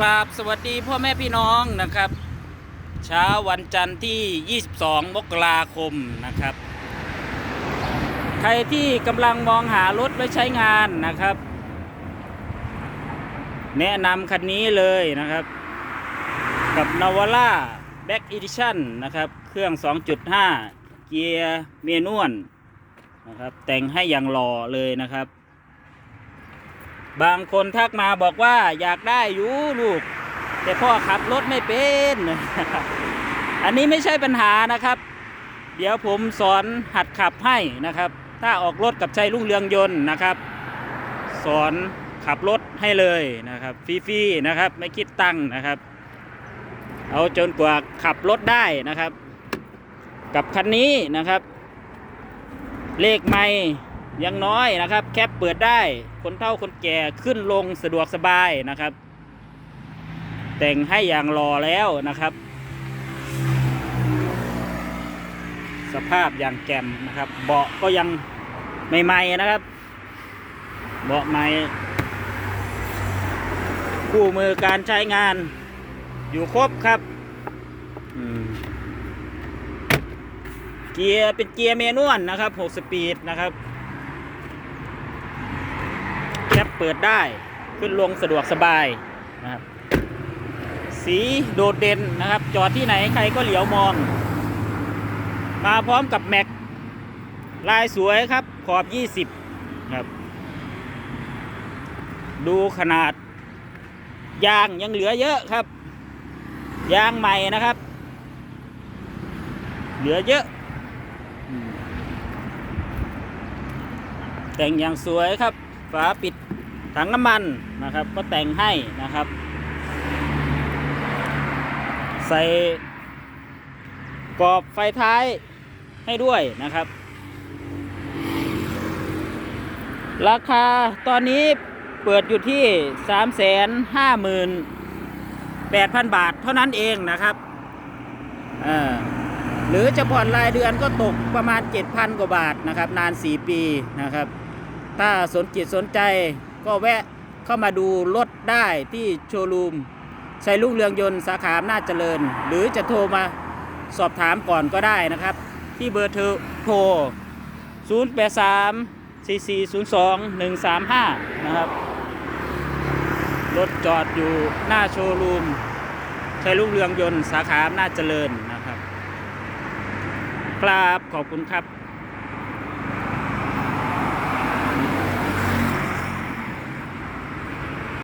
ครับสวัสดีพ่อแม่พี่น้องนะครับ เช้าวันจันทร์ที่ 22 มกราคมนะครับ ใครที่กำลังมองหารถไว้ใช้งานนะครับ แนะนำคันนี้เลยนะครับ กับ n a v a r a Back Edition นะครับ เครื่อง 2.5 เกียร์เมนวลนะครับ แต่งให้อย่างหล่อเลยนะครับ บางคนทักมาบอกว่าอยากได้อยู่ลูก แต่พ่อขับรถไม่เป็น อันนี้ไม่ใช่ปัญหานะครับ เดี๋ยวผมสอนหัดขับให้นะครับ ถ้าออกรถกับชัยรุ่งเรืองยนต์นะครับ สอนขับรถให้เลยนะครับฟรีๆนะครับไม่คิดตังค์นะครับ เอาจนกว่าขับรถได้นะครับ กับคันนี้นะครับ เลขไม่ ยังน้อยนะครับ แคปเปิดได้ คนเฒ่าคนแก่ขึ้นลงสะดวกสบายนะครับ แต่งให้อย่างรอแล้วนะครับ สภาพอย่างแจ่มนะครับ เบาะก็ยังใหม่ๆนะครับ เบาะใหม่คู่มือการใช้งาน อยู่ครบครับเกียร์เป็นเกียร์เมนวลนะครับ 6 สปีดนะครับ แคปเปิดได้ขึ้นลงสะดวกสบายนะครับสีโดดเด่นนะครับ จอดที่ไหนใครก็เหลียวมอง มาพร้อมกับแม็กลายสวยครับ ขอบ 20ครับ ดูขนาด ยางยังเหลือเยอะครับ ยางใหม่นะครับ เหลือเยอะ แต่งอย่างสวยครับ ฝาปิดถังน้ำมันนะครับ ก็แต่งให้นะครับ ใส่กรอบไฟท้ายให้ด้วยนะครับ ราคาตอนนี้เปิดอยู่ที่ 3 5 8 0 0 0 บาทเท่านั้นเองนะครับหรือจะผ่อนรายเดือนก็ตกประมาณ 7,000 กว่าบาทนะครับ นาน 4 ปีนะครับ ถ้าสนจิตสนใจก็แวะเข้ามาดูรถได้ที่โชว์รูมชัยรุ่งเรืองยนต์สาขาอำนาจเจริญ หรือจะโทรมาสอบถามก่อนก็ได้นะครับ ที่เบอร์โทร 083 4402 135 นะครับ รถจอดอยู่หน้าโชว์รูมชัยรุ่งเรืองยนต์สาขาอำนาจเจริญนะครับ ครับขอบคุณครับ